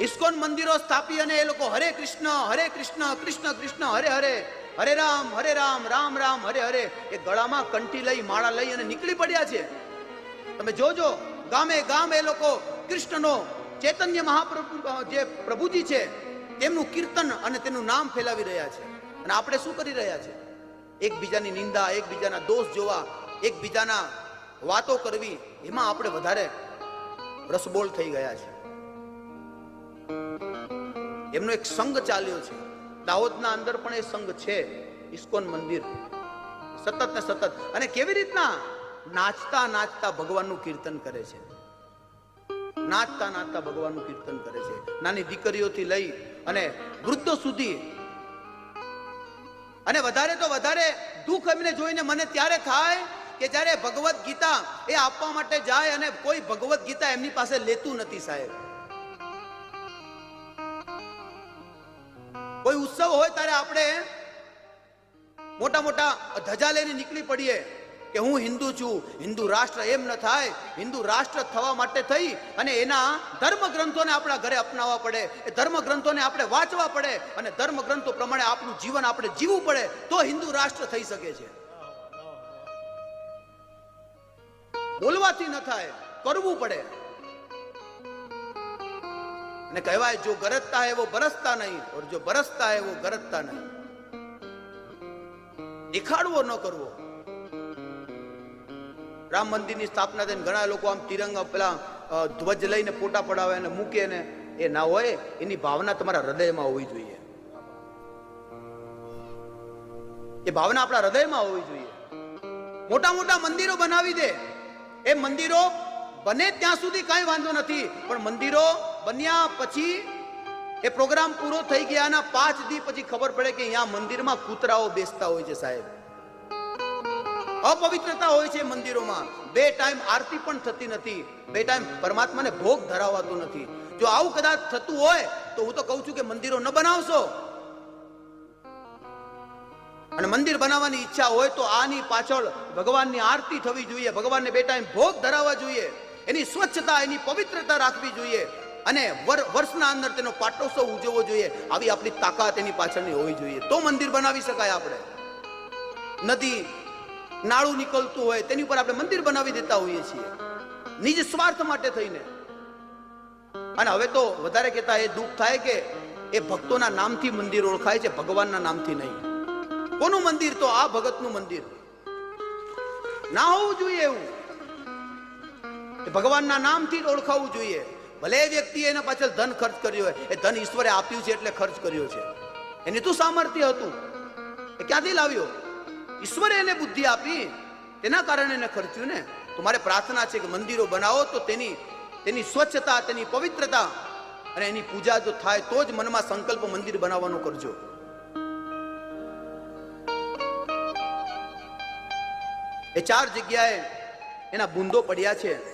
ISKCON મંદિરો સ્થાપી અને એ લોકો હરે કૃષ્ણ હરે કૃષ્ણ કૃષ્ણ કૃષ્ણ, હરે હરે હરે રામ હરે રામ રામ રામ, હરે હરે, એ ગળામાં કંઠી લઈ, માળા લઈ અને નીકળી પડ્યા છે. તમે જોજો, ગામે ગામ એ લોકો કૃષ્ણનો ચૈતન્ય મહાપ્રભુ જે પ્રભુજી છે તેમનું કીર્તન અને તેનું નામ ફેલાવી રહ્યા છે. અને આપણે શું કરી રહ્યા છે? એકબીજાની નિંદા, એકબીજાના દોષ જોવા, એકબીજાના વાતો કરવી, એમાં આપણે વધારે રસબોલ થઈ ગયા છે. એમનો એક સંઘ ચાલ્યો છે. દાહોદના અંદર પણ એ સંઘ છે, ઇસ્કોન મંદિર. સતત ને સતત. અને કેવી રીતના? નાચતા નાચતા ભગવાનનું કીર્તન કરે છે. નાચતા નાચતા ભગવાનનું કીર્તન કરે છે. નાની દીકરીઓથી લઈ અને વૃદ્ધો સુધી. અને વધારે તો વધારે દુઃખ એમને જોઈને મને ત્યારે થાય કે જ્યારે ભગવદ્ ગીતા એ આપવા માટે જાય અને કોઈ ભગવદ્ ગીતા એમની પાસે લેતું નથી સાહેબ. કોઈ ઉત્સવ હોય ત્યારે આપણે મોટા મોટા ધજા લઈને નીકળી પડીએ કે હું હિન્દુ છું, હિન્દુ રાષ્ટ્ર એમ ન થાય, હિન્દુ રાષ્ટ્ર થવા માટે થઈ અને એના ધર્મ ગ્રંથોને આપણા ઘરે અપનાવવા પડે, એ ધર્મ ગ્રંથોને આપણે વાંચવા પડે અને ધર્મ ગ્રંથો પ્રમાણે આપણું જીવન આપણે જીવવું પડે, તો હિન્દુ રાષ્ટ્ર થઈ શકે છે. બોલવાથી ન થાય, કરવું પડે. ને કહેવાય, જો ગરજતા હે બરસતા નહીં ઓર જો બરસતા હે ગરજતા નહીં. દેખાડવો ન કરવો. રામ મંદિરની સ્થાપના થઈને ઘણા લોકો આમ તિરંગ પેલા ધ્વજ લઈને પોટા પડાવે અને મૂકે ને એ ના હોય, એની ભાવના તમારા હૃદયમાં હોવી જોઈએ. એ ભાવના આપણા હૃદયમાં હોવી જોઈએ. મોટા મોટા મંદિરો બનાવી દે. એ મંદિરો બને ત્યાં સુધી કાંઈ વાંધો નથી, પણ મંદિરો બન્યા પછી એ પ્રોગ્રામ પૂરો થઈ ગયા ના પાંચ દી પછી ખબર પડે કે અહીંયા મંદિરમાં કૂતરાઓ બેસતા હોય છે સાહેબ. અપવિત્રતા હોય છે મંદિરોમાં. બે ટાઈમ આરતી પણ થતી નથી. બે ટાઈમ પરમાત્માને ભોગ ધરાવાતો નથી. જો આવું કદાચ થતું હોય તો હું તો કહું છું કે મંદિરો ન બનાવશો. અને મંદિર બનાવવાની ઈચ્છા હોય તો આની પાછળ ભગવાનની આરતી થવી જોઈએ. ભગવાનને બે ટાઈમ ભોગ ધરાવવા જોઈએ. એની સ્વચ્છતા, એની પવિત્રતા રાખવી જોઈએ. અને વર- વર્ષના અંદર તેનો પાટોત્સવ ઉજવવો જોઈએ. આવી આપણી તાકાત એની પાછળની હોવી જોઈએ. તો મંદિર બનાવી શકાય આપણે. નદી, નાળું નીકળતું હોય, તેની ઉપર આપણે મંદિર બનાવી દેતા હોઈએ છીએ. નિજ સ્વાર્થ માટે થઈને. અને હવે તો વધારે કહેતા એ દુઃખ થાય કે એ ભક્તોના નામથી મંદિર ઓળખાય છે, ભગવાનના નામથી નહીં. કોનું મંદિર? તો આ ભગતનું મંદિર. ના હોવું જોઈએ એવું. ભગવાનના નામથી જ ઓળખાવવું જોઈએ. ભલે વ્યક્તિએ એના પાછળ ધન ખર્ચ કર્યો હોય, એ ધન ઈશ્વરે આપ્યું છે એટલે ખર્ચ કર્યો છે. એની તું સામર્થ્ય હતું. એ ક્યાંથી લાવ્યો? ઈશ્વરે એને બુદ્ધિ આપી, તેના કારણે એને ખર્ચ્યું ને? તો મારે પ્રાર્થના છે કે મંદિરો બનાવો તો તેની તેની સ્વચ્છતા, તેની પવિત્રતા અને એની પૂજા જો થાય તો જ મનમાં સંકલ્પ મંદિર બનાવવાનો કરજો. એ ચાર જગ્યાએ એના બુંદો પડ્યા છે.